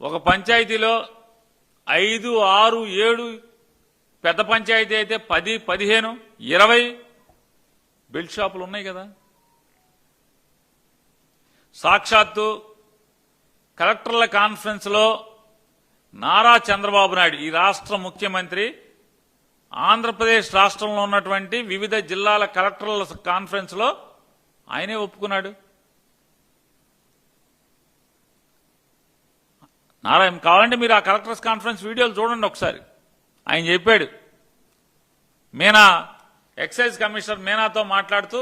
ఒక పంచాయతీలో ఐదు ఆరు ఏడు పెద్ద పంచాయతీ అయితే పది పదిహేను ఇరవై బెల్ట్ షాపులు ఉన్నాయి కదా. సాక్షాత్తు కలెక్టర్ల కాన్ఫరెన్స్లో నారా చంద్రబాబు నాయుడు ఈ రాష్ట్ర ముఖ్యమంత్రి ఆంధ్రప్రదేశ్ రాష్ట్రంలో ఉన్నటువంటి వివిధ జిల్లాల కలెక్టర్ల కాన్ఫరెన్స్లో ఆయనే ఒప్పుకున్నాడు. నారాయణ కావాలంటే మీరు ఆ కలెక్టర్స్ కాన్ఫరెన్స్ వీడియోలు చూడండి ఒకసారి. ఆయన చెప్పాడు మీనా ఎక్సైజ్ కమిషనర్ మీనాతో మాట్లాడుతూ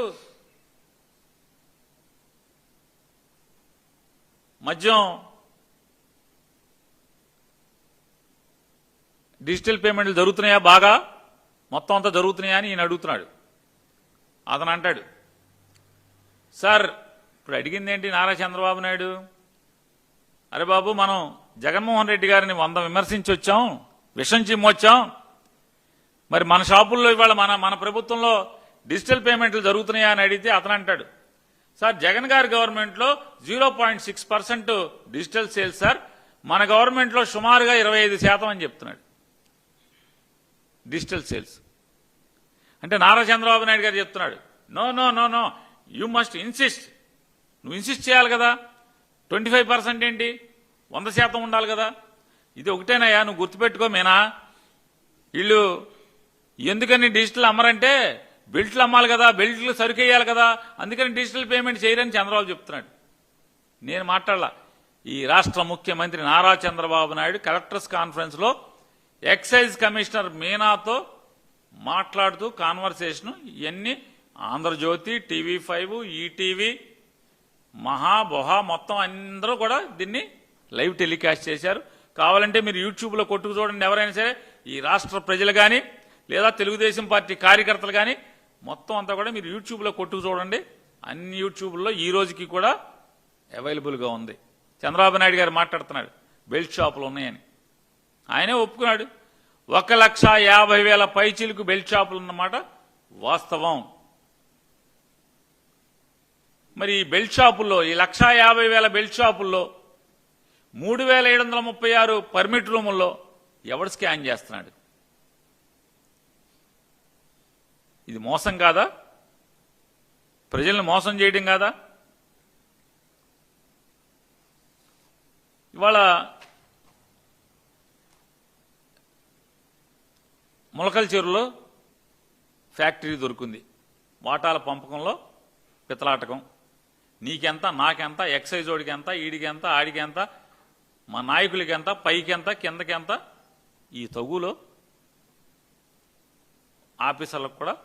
మద్యం డిజిటల్ పేమెంట్లు జరుగుతున్నాయా బాగా? మొత్తం అంతా జరుగుతున్నాయా అని ఈయన అడుగుతున్నాడు. అతను అంటాడు సార్ ఇప్పుడు అడిగింది ఏంటి నారా చంద్రబాబు నాయుడు? అరే బాబు మనం జగన్మోహన్ రెడ్డి గారిని వంద విమర్శించి వచ్చాం విషం చిమ్మొచ్చాం మరి మన షాపుల్లో ఇవాళ మన మన ప్రభుత్వంలో డిజిటల్ పేమెంట్లు జరుగుతున్నాయా అని అడిగితే అతను అంటాడు. సార్ జగన్ గారి గవర్నమెంట్లో zero point six percent digital sales sir. మన గవర్నమెంట్లో సుమారుగా ఇరవై ఐదు శాతం అని చెప్తున్నాడు. Digital sales. అంటే నారా చంద్రబాబు నాయుడు గారు చెప్తున్నాడు. No no no no. You must insist. నువ్వు ఇన్సిస్ట్ చేయాలి కదా. ట్వంటీ ఫైవ్ పర్సెంట్ ఏంటి? వంద శాతం ఉండాలి కదా? ఇది ఒకటేనయ్యా నువ్వు గుర్తుపెట్టుకో మీనా? వీళ్ళు ఎందుకని డిజిటల్ అమ్మరంటే బెల్ట్లు అమ్మాలి కదా బెల్ట్లు సరుకేయాలి కదా అందుకని డిజిటల్ పేమెంట్ చేయరని చంద్రబాబు చెప్తున్నాడు. నేను మాట్లాడాల. ఈ రాష్ట్ర ముఖ్యమంత్రి నారా చంద్రబాబు నాయుడు కలెక్టర్స్ కాన్ఫరెన్స్లో ఎక్సైజ్ కమిషనర్ మీనాతో మాట్లాడుతూ కాన్వర్సేషన్ ఇవన్నీ ఆంధ్రజ్యోతి టీవీ ఫైవ్ ఈటీవీ మహాబొహ మొత్తం అందరూ కూడా దీన్ని లైవ్ టెలికాస్ట్ చేశారు. కావాలంటే మీరు యూట్యూబ్లో కొట్టుకు చూడండి ఎవరైనా సరే ఈ రాష్ట్ర ప్రజలు కానీ లేదా తెలుగుదేశం పార్టీ కార్యకర్తలు కానీ మొత్తం అంతా కూడా మీరు యూట్యూబ్లో కొట్టుకు చూడండి. అన్ని యూట్యూబ్లో ఈ రోజుకి కూడా అవైలబుల్గా ఉంది. చంద్రబాబు నాయుడు గారు మాట్లాడుతున్నాడు బెల్ట్ షాపులు ఉన్నాయని. ఆయనే ఒప్పుకున్నాడు. ఒక లక్ష యాభై వేల పైచీలకు బెల్ట్ షాపులు ఉన్నమాట వాస్తవం. మరి ఈ బెల్ట్ షాపుల్లో ఈ లక్షా యాభై వేల బెల్ట్ షాపుల్లో మూడు వేల ఏడు వందల ముప్పై ఆరు పర్మిట్ రూముల్లో ఎవడు స్కాన్ చేస్తున్నాడు? ఇది మోసం కాదా? ప్రజల్ని మోసం చేయడం కాదా? ఇవాళ ములకల చెరువులో ఫ్యాక్టరీ దొరికింది. వాటాల పంపకంలో పితలాటకం. నీకెంత నాకెంత ఎక్సైజ్ ఓడికి ఎంత ఈడికి ఎంత ఆడికి ఎంత మా నాయకులకి ఎంత పైకెంత కిందకెంత కిందకి ఎంత ఈ తగులో ఆఫీసర్లకు కూడా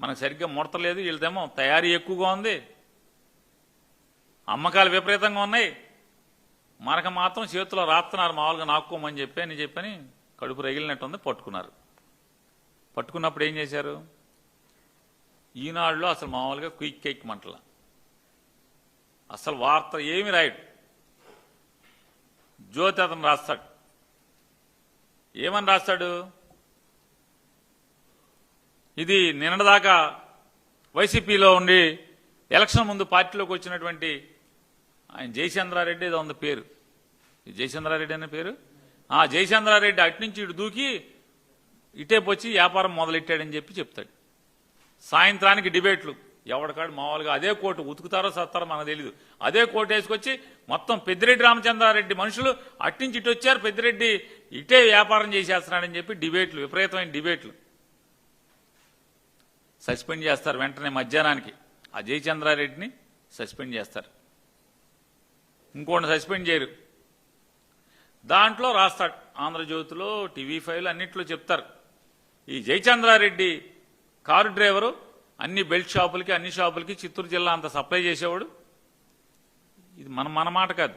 మనకు సరిగ్గా ముడతలేదు వీళ్ళదేమో తయారీ ఎక్కువగా ఉంది. అమ్మకాలు విపరీతంగా ఉన్నాయి. మనకు మాత్రం చేతిలో రాస్తున్నారు మామూలుగా నాక్కోమని చెప్పి అని చెప్పని కడుపు రగిలినట్టుంది పట్టుకున్నారు. పట్టుకున్నప్పుడు ఏం చేశారు? ఈనాడులో అసలు మామూలుగా క్విక్ కేక్ మంటల. అసలు వార్త ఏమి రాయడు. జ్యోతి అతను రాస్తాడు. ఏమని రాస్తాడు? ఇది నిన్నదాకా వైసీపీలో ఉండి ఎలక్షన్ ముందు పార్టీలోకి వచ్చినటువంటి ఆయన జయచంద్రారెడ్డి ఏదో ఉంది పేరు. జయచంద్రారెడ్డి అనే పేరు? ఆ జయచంద్రారెడ్డి అటు నుంచి ఇటు దూకి ఇటేపు వచ్చి వ్యాపారం మొదలెట్టాడని చెప్పి చెప్తాడు. సాయంత్రానికి డిబేట్లు. ఎవడికాడు మామూలుగా అదే కోటు ఉతుకుతారో సత్తారో మనకు తెలియదు అదే కోటు వేసుకొచ్చి మొత్తం పెద్దిరెడ్డి రామచంద్రారెడ్డి మనుషులు అట్టించి ఇటు వచ్చారు పెద్దిరెడ్డి ఇటే వ్యాపారం చేసేస్తున్నాడని చెప్పి డిబేట్లు విపరీతమైన డిబేట్లు. సస్పెండ్ చేస్తారు వెంటనే మధ్యాహ్నానికి. ఆ చంద్రారెడ్డిని సస్పెండ్ చేస్తారు. ఇంకోటి సస్పెండ్ చేయరు. దాంట్లో రాస్తాడు. ఆంధ్రజ్యోతిలో టీవీ ఫైవ్ అన్నింటిలో చెప్తారు. ఈ జయచంద్రారెడ్డి కారు డ్రైవరు అన్ని బెల్ట్ షాపులకి అన్ని షాపులకి చిత్తూరు జిల్లా అంత సప్లై చేసేవాడు. ఇది మన మన మాట కాదు.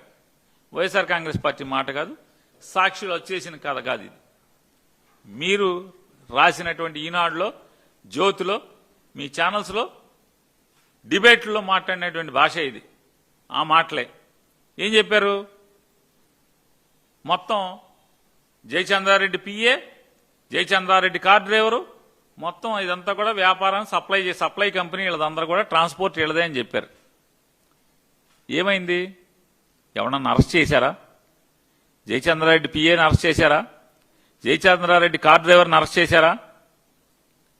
వైఎస్ఆర్ కాంగ్రెస్ పార్టీ మాట కాదు. సాక్షులు వచ్చేసిన కథ కాదు ఇది. మీరు రాసినటువంటి ఈనాడులో జ్యోతిలో మీ ఛానల్స్లో డిబేట్లో మాట్లాడినటువంటి భాష ఇది. ఆ మాటలే. ఏం చెప్పారు? మొత్తం Jayachandra Reddy PA Jayachandra Reddy car driver మొత్తం ఇదంతా కూడా వ్యాపారాన్ని సప్లై సప్లై కంపెనీ వీళ్ళదందరూ కూడా ట్రాన్స్పోర్ట్ వీళ్ళదే అని చెప్పారు. ఏమైంది? ఎవడన్నా అరెస్ట్ చేశారా? జయచంద్రారెడ్డి పిఏని అరెస్ట్ చేశారా? జయచంద్రారెడ్డి కార్ డ్రైవర్ని అరెస్ట్ చేశారా?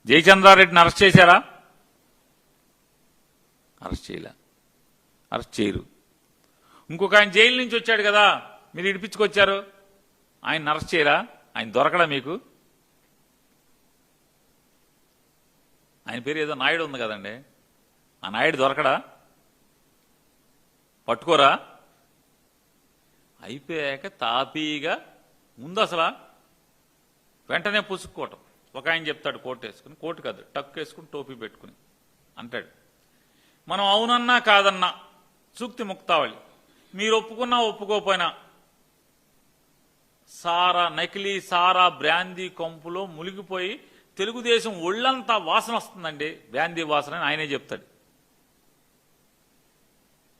జయచంద్రారెడ్డిని అరెస్ట్ చేశారా? అరెస్ట్ చేయలే. అరెస్ట్ చేయరు. ఇంకొక ఆయన జైలు నుంచి వచ్చాడు కదా మీరు ఇడిపించుకొచ్చారు. ఆయన అరెస్ట్ చేయరా? ఆయన దొరకడా మీకు? ఆయన పేరు ఏదో నాయుడు ఉంది కదండి. ఆ నాయుడు దొరకడా? పట్టుకోరా? అయిపోయాక తాపీగా ముందు అసలు వెంటనే పుసుక్కోవటం. ఒక ఆయన చెప్తాడు కోట్ వేసుకుని కోటు కాదు టక్ వేసుకుని టోపీ పెట్టుకుని అంటాడు. మనం అవునన్నా కాదన్నా సూక్తి ముక్తావళి. మీరు ఒప్పుకున్నా ఒప్పుకోపోయినా సారా నకిలీ సారా బ్రాందీ కొంపులో మునిగిపోయి తెలుగుదేశం ఒళ్ళంతా వాసన వస్తుందండి. బ్యాందీ వాసన అని ఆయనే చెప్తాడు.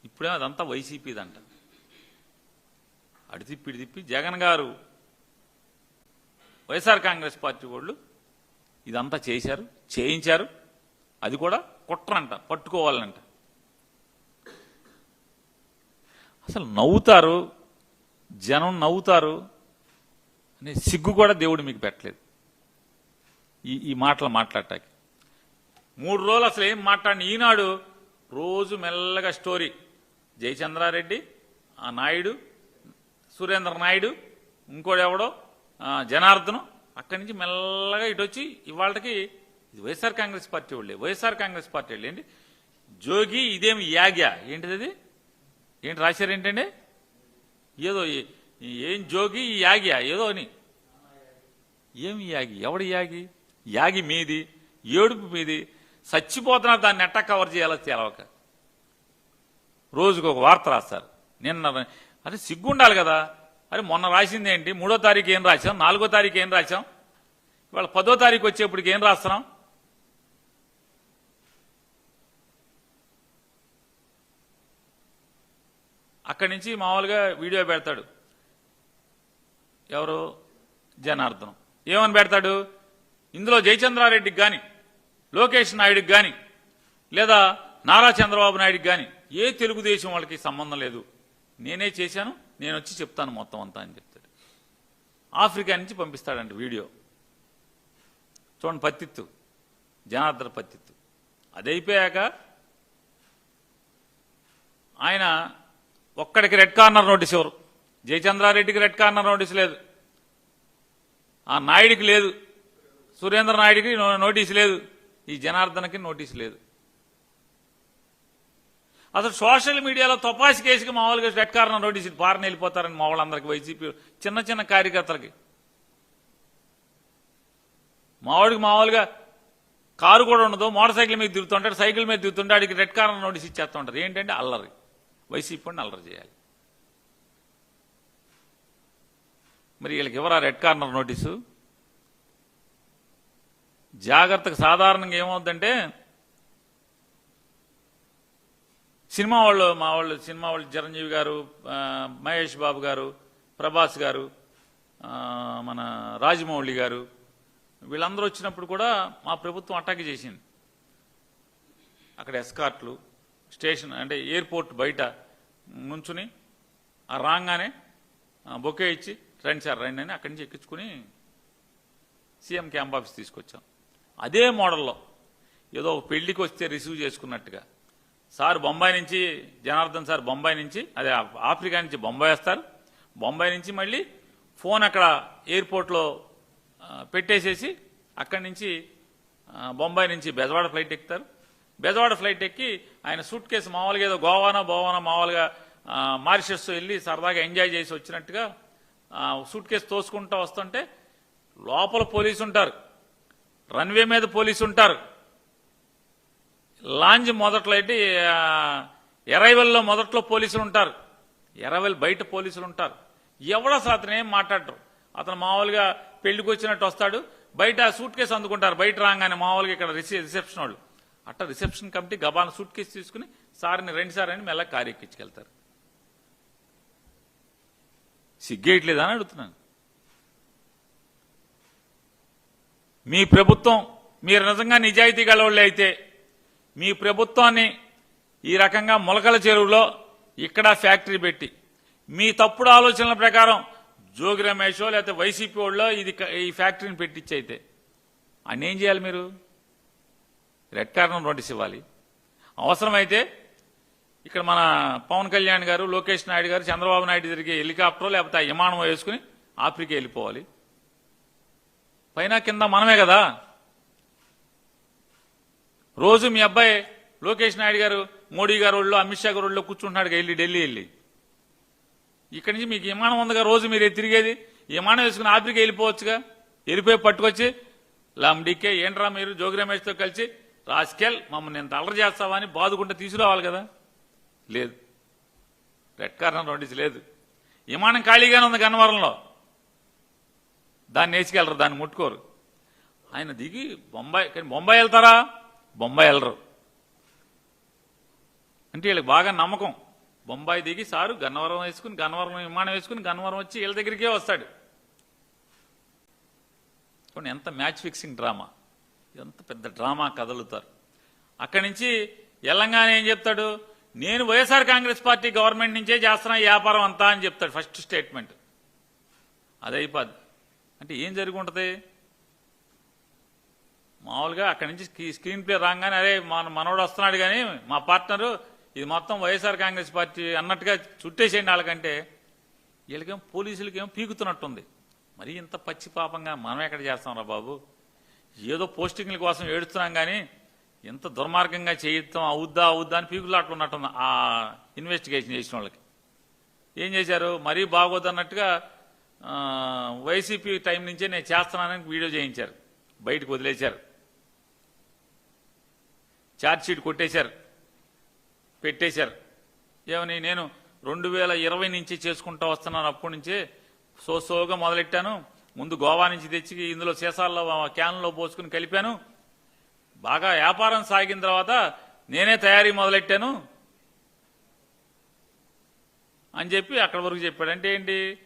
ఇప్పుడే అదంతా వైసీపీదంట. అడి తిప్పి తిప్పి జగన్ గారు వైఎస్ఆర్ కాంగ్రెస్ పార్టీ వాళ్ళు ఇదంతా చేశారు చేయించారు. అది కూడా కుట్రంట పట్టుకోవాలంట. అసలు నవ్వుతారు జనం నవ్వుతారు అనే సిగ్గు కూడా దేవుడు మీకు పెట్టలేదు. ఈ ఈ మాటలు మాట్లాడటానికి. మూడు రోజులు అసలు ఏం మాట్లాడిన? ఈనాడు రోజు మెల్లగా స్టోరీ. జయచంద్రారెడ్డి ఆ నాయుడు సురేంద్ర నాయుడు ఇంకోడెవడో జనార్దనం అక్కడి నుంచి మెల్లగా ఇటు వచ్చి ఇవాళకి ఇది వైఎస్ఆర్ కాంగ్రెస్ పార్టీ వాళ్ళే. వైఎస్ఆర్ కాంగ్రెస్ పార్టీ వాళ్ళు. జోగి ఇదేమి యాగ్యా? ఏంటిది అది? ఏంటి రాశారు ఏంటండి? ఏదో ఏం జోగి ఈ యాగియా? ఏదో అని. ఏమి యాగి? ఎవడు యాగి? యాగి మీది ఏడుపు మీది చచ్చిపోతున్నారు దాన్ని ఎట్టా కవర్ చేయాలో తెలవక. రోజుకు ఒక వార్త రాస్తారు. నిన్న అరే సిగ్గుండాలి కదా. అరే మొన్న రాసింది ఏంటి? మూడో తారీఖు ఏం రాశాం? నాలుగో తారీఖు ఏం రాశాం? ఇవాళ పదో తారీఖు వచ్చేప్పటికి ఏం రాస్తున్నాం? అక్కడి నుంచి మామూలుగా వీడియో పెడతాడు. ఎవరు? జనార్దనం. ఏమని పెడతాడు? ఇందులో జయచంద్రారెడ్డికి కానీ లోకేష్ నాయుడికి కానీ లేదా నారా చంద్రబాబు నాయుడికి కానీ ఏ తెలుగుదేశం వాళ్ళకి సంబంధం లేదు. నేనే చేశాను నేను వచ్చి చెప్తాను మొత్తం అంతా అని చెప్తాడు. ఆఫ్రికా నుంచి పంపిస్తాడంట వీడియో. చూడండి పత్తిత్తు జనార్దన పత్తిత్తు. అది అయిపోయాక ఆయన ఒక్కడికి రెడ్ కార్నర్ నోటీస్ ఇవ్వరు జయచంద్రారెడ్డికి రెడ్ కార్నర్ నోటీస్ లేదు. ఆ నాయుడికి లేదు. సురేంద్ర నాయుడికి నోటీస్ లేదు. ఈ జనార్దనకి నోటీస్ లేదు. అసలు సోషల్ మీడియాలో తపాసి కేసుకి మామూలుగా రెడ్ కార్నర్ నోటీస్ ఇచ్చి వెళ్ళిపోతారని మా వాళ్ళందరికీ వైసీపీ చిన్న చిన్న కార్యకర్తలకి. మావాడికి మామూలుగా కారు కూడా ఉండదు మోటార్ సైకిల్ మీద తిరుగుతుంటాడు సైకిల్ మీద తిరుగుతుంటే ఆడికి రెడ్ కార్నర్ నోటీస్ ఇచ్చేస్తూ ఏంటంటే అల్లరి. వైసీపీ అల్లరి చేయాలి. మరి వీళ్ళకి ఎవరా రెడ్ కార్నర్ నోటీసు? జాగ్రత్తగా సాధారణంగా ఏమవుద్దంటే సినిమా వాళ్ళు మా వాళ్ళు సినిమా వాళ్ళు చిరంజీవి గారు మహేష్ బాబు గారు ప్రభాస్ గారు మన రాజమౌళి గారు వీళ్ళందరూ వచ్చినప్పుడు కూడా మా ప్రభుత్వం అటాక్ చేసింది. అక్కడ ఎస్కార్ట్లు స్టేషన్ అంటే ఎయిర్పోర్ట్ బయట నుంచుని ఆ రాగానే బొకే ఇచ్చి రండి సార్ రండి అని అక్కడి నుంచి ఎక్కించుకుని సీఎం క్యాంప్ ఆఫీస్ తీసుకొచ్చాం. అదే మోడల్లో. ఏదో ఒక పెళ్ళికి వస్తే రిసీవ్ చేసుకున్నట్టుగా. సార్ బొంబాయి నుంచి జనార్దన్ సార్ బొంబాయి నుంచి అదే ఆఫ్రికా నుంచి బొంబాయి వస్తారు. బొంబాయి నుంచి మళ్ళీ ఫోన్ అక్కడ ఎయిర్పోర్ట్లో పెట్టేసేసి అక్కడి నుంచి బొంబాయి నుంచి బెజవాడ ఫ్లైట్ ఎక్కుతారు. బెజవాడ ఫ్లైట్ ఎక్కి ఆయన సూట్ కేసు మామూలుగా ఏదో గోవానో బోవానో మామూలుగా మారిషస్ వెళ్ళి సరదాగా ఎంజాయ్ చేసి వచ్చినట్టుగా సూట్ కేసు తోసుకుంటూ వస్తుంటే లోపల పోలీసు ఉంటారు రన్వే మీద పోలీసు ఉంటారు. లాంజ్ మొదట్లో అయితే ఎరైవల్లో మొదట్లో పోలీసులు ఉంటారు. ఎరైవల్ బయట పోలీసులు ఉంటారు. ఎవడో అసలు అతను ఏం మాట్లాడరు. అతను మామూలుగా పెళ్ళికి వచ్చినట్టు వస్తాడు. బయట సూట్ కేసు అందుకుంటారు. బయట రాగానే మామూలుగా ఇక్కడ రిసె రిసెప్షన్ వాళ్ళు. అట్ట రిసెప్షన్ కమిటీ గబాన సూట్ కేసు తీసుకుని సార్ని రెండు సార్ అని మెల్ల కారు ఎక్కించుకెళ్తారు. సిగ్గేయట్లేదా అని అడుగుతున్నాను. మీ ప్రభుత్వం మీరు నిజంగా నిజాయితీ గలవాళ్ళు అయితే మీ ప్రభుత్వాన్ని ఈ రకంగా మొలకల చెరువులో ఇక్కడ ఫ్యాక్టరీ పెట్టి మీ తప్పుడు ఆలోచనల ప్రకారం జోగి రమేషో లేకపోతే వైసీపీ వాళ్ళో ఇది ఈ ఫ్యాక్టరీని పెట్టించి అయితే ఏం చేయాలి మీరు? రెడ్ కార్నర్ నోటీస్ ఇవ్వాలి. అవసరమైతే ఇక్కడ మన పవన్ కళ్యాణ్ గారు లోకేష్ నాయుడు గారు చంద్రబాబు నాయుడు జరిగే హెలికాప్టర్ లేకపోతే విమానం వేసుకుని ఆఫ్రికా వెళ్ళిపోవాలి. పైన కింద మనమే కదా. రోజు మీ అబ్బాయి లోకేష్ నాయుడు గారు మోడీ గారు ఒళ్ళో అమిత్ షా గారు ఒళ్ళో కూర్చుంటున్నాడు వెళ్ళి ఢిల్లీ వెళ్ళి. ఇక్కడి నుంచి మీకు విమానం ఉందిగా రోజు మీరు తిరిగేది? విమానం వేసుకుని ఆఫ్రికా వెళ్ళిపోవచ్చుగా? వెళ్ళిపోయి పట్టుకొచ్చి లంబడికే ఏంట్రా మీరు? జోగి రమేష్తో కలిసి రాజకీయాలు మమ్మల్ని నేను అల్లరి చేస్తావా? అని బాదుకుంటే తీసుకురావాలి కదా. లేదు. రెడ్ కార్నర్ నోటీస్ లేదు. విమానం ఖాళీగానే ఉంది గన్నవరంలో. దాన్ని వేసుకెళ్ళరు దాన్ని ముట్టుకోరు. ఆయన దిగి బొంబాయి కానీ బొంబాయి వెళ్తారా? బొంబాయి వెళ్ళరు. అంటే వీళ్ళకి బాగా నమ్మకం. బొంబాయి దిగి సారు గన్నవరం వేసుకుని గన్నవరం విమానం వేసుకుని గన్నవరం వచ్చి వీళ్ళ దగ్గరికే వస్తాడు. చూడండి ఎంత మ్యాచ్ ఫిక్సింగ్ డ్రామా. ఎంత పెద్ద డ్రామా కదలుతారు. అక్కడి నుంచి ఎల్లంగానే ఏం చెప్తాడు? నేను వైఎస్ఆర్ కాంగ్రెస్ పార్టీ గవర్నమెంట్ నుంచే చేస్తున్నా వ్యాపారం అంతా అని చెప్తాడు ఫస్ట్ స్టేట్మెంట్. అది అయిపోద్ది. అంటే ఏం జరిగి ఉంటుంది మామూలుగా అక్కడి నుంచి స్క్రీన్ ప్లే రాగానే అరే మన మనోడు వస్తున్నాడు కానీ మా పార్ట్నరు ఇది మొత్తం వైఎస్ఆర్ కాంగ్రెస్ పార్టీ అన్నట్టుగా చుట్టేసేయండి వాళ్ళకంటే వీళ్ళకేం పోలీసులకేం పీకుతున్నట్టుంది. మరి ఇంత పచ్చి పాపంగా మనం ఎక్కడ చేస్తాం రా బాబు? ఏదో పోస్టింగ్ల కోసం ఏడుస్తున్నాం కానీ ఇంత దుర్మార్గంగా చేయొద్దాం అవుద్దా అవుద్దా అని పీకులాట్లున్నట్టుంది ఆ ఇన్వెస్టిగేషన్ చేసిన వాళ్ళకి. ఏం చేశారు? మరీ బాగోదన్నట్టుగా అన్నట్టుగా వైసీపీ టైం నుంచే నేను చేస్తున్నానని వీడియో చేయించారు. బయటకు వదిలేశారు. ఛార్జ్షీట్ కొట్టేశారు. పెట్టేశారు. ఏమని నేను రెండు వేల ఇరవై నుంచి చేసుకుంటూ వస్తున్నాను. అప్పటి నుంచే సో సోగా మొదలెట్టాను. ముందు గోవా నుంచి తెచ్చి ఇందులో సీసాల్లో క్యాన్లో పోసుకుని కలిపాను. బాగా వ్యాపారం సాగిన తర్వాత నేనే తయారీ మొదలెట్టాను అని చెప్పి అక్కడ వరకు చెప్పాడు. అంటే ఏంటి?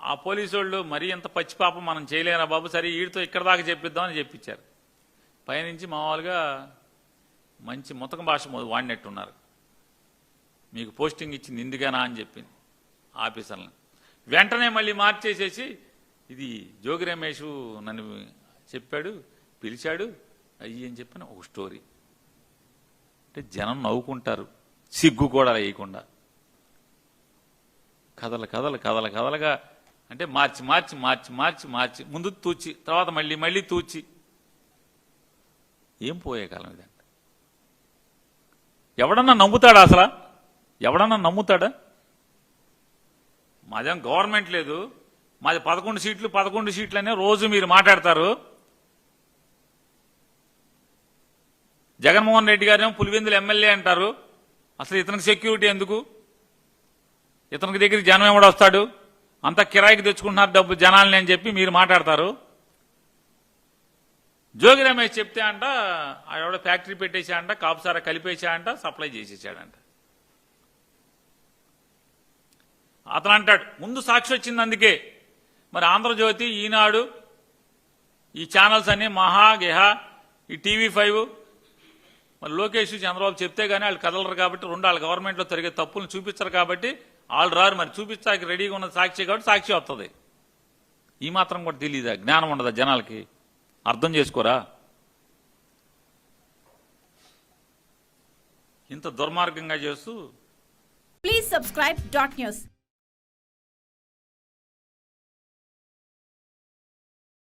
ఆ పోలీసు వాళ్ళు మరీ ఇంత పచ్చి పాపం మనం చేయలేరా బాబు? సరే వీడితో ఇక్కడ దాకా చెప్పిద్దామని చెప్పించారు పైనుంచి మామూలుగా మంచి ముతక భాష వాడినట్టున్నారు. మీకు పోస్టింగ్ ఇచ్చింది ఇందుకేనా అని చెప్పింది ఆఫీసర్లను. వెంటనే మళ్ళీ మార్చేసేసి ఇది జోగి రమేష్ నన్ను చెప్పాడు పిలిచాడు అయ్యి అని చెప్పిన ఒక స్టోరీ. అంటే జనం నవ్వుకుంటారు సిగ్గు కూడా వేయకుండా కథలు కథలు కథలు కథలుగా అంటే మార్చి మార్చి మార్చి మార్చి మార్చి. ముందు తూచి తర్వాత మళ్ళీ మళ్ళీ తూచి. ఏం పోయే కాలం ఇదంట ఎవడన్నా నమ్ముతాడా అసలు? ఎవడన్నా నమ్ముతాడా? మాదేం గవర్నమెంట్ లేదు. మాది పదకొండు సీట్లు పదకొండు సీట్లు అనే రోజు మీరు మాట్లాడతారు. జగన్మోహన్ రెడ్డి గారేమో పులివెందులు ఎమ్మెల్యే అంటారు. అసలు ఇతనికి సెక్యూరిటీ ఎందుకు? ఇతనికి దగ్గరికి జనం ఎవడొస్తాడు? అంత కిరాయికి తెచ్చుకుంటున్నారు డబ్బు జనాలని అని చెప్పి మీరు మాట్లాడతారు. జోగి రమేష్ చెప్తే అంట ఆవిడ ఫ్యాక్టరీ పెట్టేసా అంట కాపుసారా కలిపేసా అంట సప్లై చేసేసాడంట అతను అంటాడు ముందు సాక్షి వచ్చింది అందుకే. మరి ఆంధ్రజ్యోతి ఈనాడు ఈ ఛానల్స్ అన్ని మహా గెహ ఈ టీవీ ఫైవ్ మరి లోకేష్ చంద్రబాబు చెప్తే గానీ వాళ్ళు కదలరు కాబట్టి రెండు వాళ్ళ గవర్నమెంట్లో జరిగే తప్పులను చూపించరు కాబట్టి వాళ్ళు రారు మరి చూపించడానికి రెడీగా ఉన్న సాక్షి కాబట్టి సాక్షి వస్తుంది ఈ మాత్రం కూడా తెలియదా జ్ఞానం ఉండదా జనాలకి? అర్థం చేసుకోరా? ఇంత దుర్మార్గంగా చేస్తూ ప్లీజ్ సబ్స్క్రైబ్ డాట్ న్యూస్